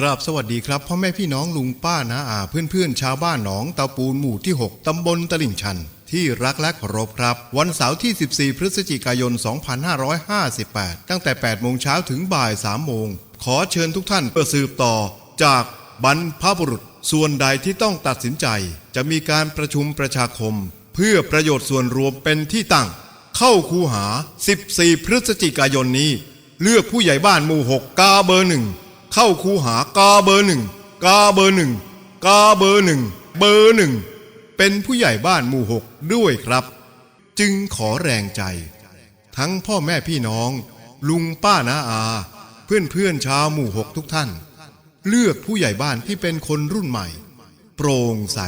กราบสวัสดีครับพ่อแม่พี่น้องลุงป้านาอาเพื่อนๆ ชาวบ้านหนองตาปูนหมู่ที่ 6 ตำบลตลิ่งชัน ที่รักและเคารพครับ วันเสาร์ที่ 14 พฤศจิกายน 2558 ตั้งแต่ 8 โมงเช้าถึงบ่าย 3 โมง ขอเชิญทุกท่านเพื่อสืบต่อ จากบรรพบุรุษ ส่วนใดที่ต้องตัดสินใจ จะมีการประชุมประชาคม เพื่อประโยชน์ส่วนรวมเป็นที่ตั้ง เข้าคูหา 14 พฤศจิกายนนี้ เลือกผู้ใหญ่บ้านหมู่ 6 กาเบอร์หนึ่ง เข้าคูหากาเบอร์หนึ่งกาเบอร์หนึ่งกาเบอร์หนึ่งเบอร์หนึ่งเป็นผู้ใหญ่บ้านหมู่6ด้วยครับ จึงขอแรงใจ ทั้งพ่อแม่พี่น้อง ลุงป้านาอา เพื่อนเพื่อนชาวหมู่6ทุกท่าน เลือกผู้ใหญ่บ้านที่เป็นคนรุ่นใหม่ โปร่งใส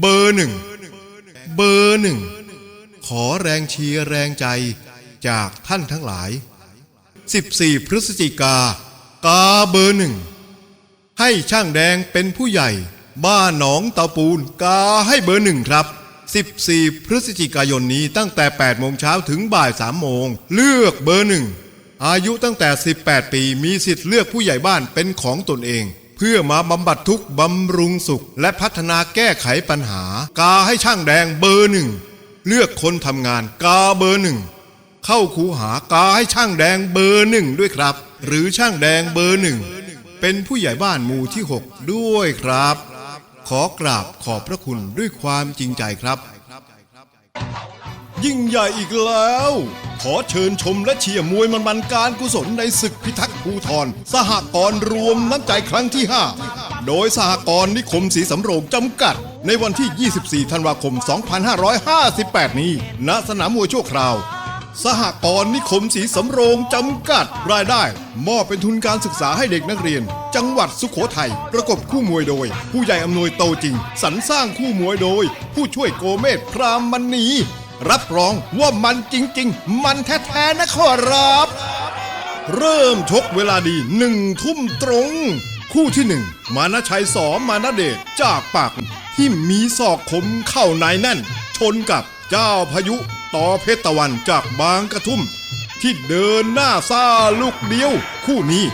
เบอร์หนึ่งเบอร์หนึ่งขอแรงเชียร์แรงใจจากท่านทั้งหลาย 14 พฤศจิกา กาเบอร์หนึ่ง ให้ช่างแดงเป็นผู้ใหญ่ บ้านหนองเตาปูนกาให้เบอร์หนึ่งครับ 14 พฤศจิกายนนี้ตั้งแต่ 8 โมงเช้าถึงบ่าย 3 โมง เลือกเบอร์หนึ่ง อายุตั้งแต่ 18 ปีมีสิทธิ์เลือกผู้ใหญ่บ้านเป็นของตนเอง เพื่อมาบำบัดทุกข์บำรุงสุข และพัฒนาแก้ไขปัญหา กาให้ช่างแดงเบอร์หนึ่ง เลือกคนทำงานกาเบอร์หนึ่ง เข้าคูหากาให้ช่างแดงเบอร์หนึ่งด้วยครับ หรือช่างแดงเบอร์หนึ่ง เป็นผู้ใหญ่บ้านหมู่ที่ 6 ด้วยครับ ขอกราบขอบพระคุณด้วยความจริงใจครับ ยิ่งใหญ่อีกแล้ว ขอเชิญชมและเชียร์มวยมันมันการกุศลในศึกพิทักษ์ภูทรสหกรณ์รวมน้ำใจครั้งที่ 5 โดยสหกรณ์นิคมสีสำโรงจำกัดในวันที่ 24 ธันวาคม 2558 นี้ ณ สนามมวยชั่วคราว สหกรณ์นิคมสีสำโรงจำกัดรายได้ มอบเป็นทุนการศึกษาให้เด็กนักเรียน จังหวัดสุขโขทัยประกบคู่มวยโดย ผู้ใหญ่อำนวยโตจริง สรรสร้างคู่มวยโดย ผู้ช่วยโกเมศพรามมณีรับรองว่ามันจริง ๆ มันแท้ๆนะขอรับ เริ่มชกเวลาดีหนึ่งทุ่มตรง คู่ที่หนึ่งมานะชัยสอมานะเดชจากปากที่มีศอกคมเข้าในแน่น ชนกับเจ้าพายุ ต่อเพชรตะวันจากบางกระทุ่ม ที่เดินหน้าซ่าลูกเดียว คู่นี้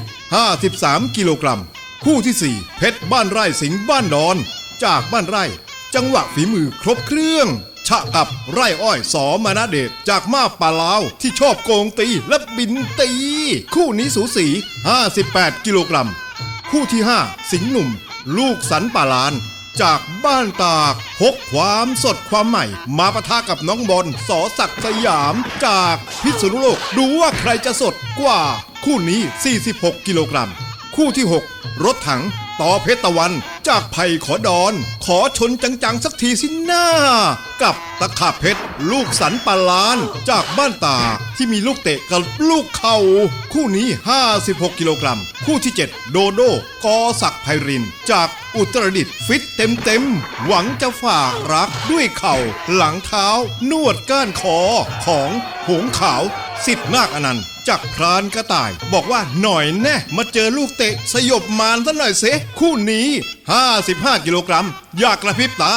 53 กิโลกรัม คู่ที่ 4 เพชรบ้านไร่สิงห์บ้านดอน จากบ้านไร่ จังหวะฝีมือครบเครื่องชะกับไร่อ้อยสอมานาเดชจากมาป่าลาวที่ชอบโกงตีและบินตี คู่นี้สูสี 58 กิโลกรัม คู่ที่ 5 สิงห์หนุ่ม ลูกสันป่าลาน จากบ้านตากพกความสดความใหม่ มาปะทะกับน้องบอลสอศักดิ์สยามจากพิษณุโลกดูว่าใครจะสดกว่า คู่นี้ 46 กิโลกรัม คู่ที่ 6 รถถัง ต่อเพชรตะวันจากไผ่ขอดอน ขอชนจังๆสักทีสิหน้า กับตะขาบเพชร ลูกสันปาลาน จากบ้านตาที่มีลูกเตะกับลูกเข่าคู่นี้ 56 กิโลกรัม คู่ที่ 7 โดโดกอศักไพริน จากอุตรดิตถ์ฟิตเต็มเต็มๆหวังจะฝากรักด้วยเข่า หลังเท้านวดก้านคอของหงขาว สิทธิ์นาคอนันต์จากพรานกระต่าย บอกว่าหน่อยแน่มาเจอลูกเตะสยบมารซะหน่อยเสคู่นี้ 55 กิโลกรัมอยากกระพริบตา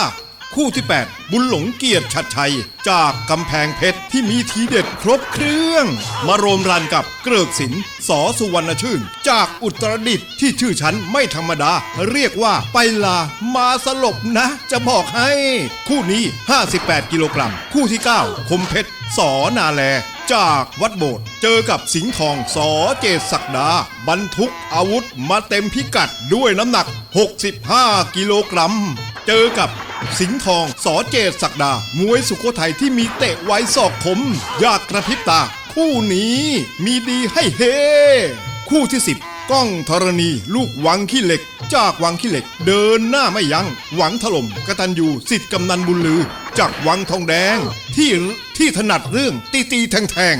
คู่ที่ 8 บุญหลงเกียรติชัดชัย จากกำแพงเพชรที่มีทีเด็ดครบเครื่อง มาโรมรันกับเกริกศิลป์สอสุวรรณชื่น จากอุตรดิตถ์ที่ชื่อชั้นไม่ธรรมดา เรียกว่าไปลามาสลบนะ จะบอกให้ คู่นี้ 58 กิโลกรัม คู่ที่ 9 คมเพชรสอนาแล จากวัดโบสถ์เจอกับสิงห์ทองสอเจตศักดา บรรทุกอาวุธมาเต็มพิกัดด้วยน้ำหนัก 65 กิโลกรัม เจอกับสิงห์ทองสอเจตศักดา มวยสุโขทัยที่มีเตะไว้ศอกคมยากกระพริบตา คู่นี้มีดีให้เฮ คู่ที่ 10 ก้องธรณีลูกวังขี้เหล็ก จากวังขี้เหล็ก เดินหน้าไม่ยัง้งหวังถล่มกระตันยูสิทธิ์กำนันบุญลือ จากวังทองแดงที่ที่ถนัดเรื่องตีตีแทงแทง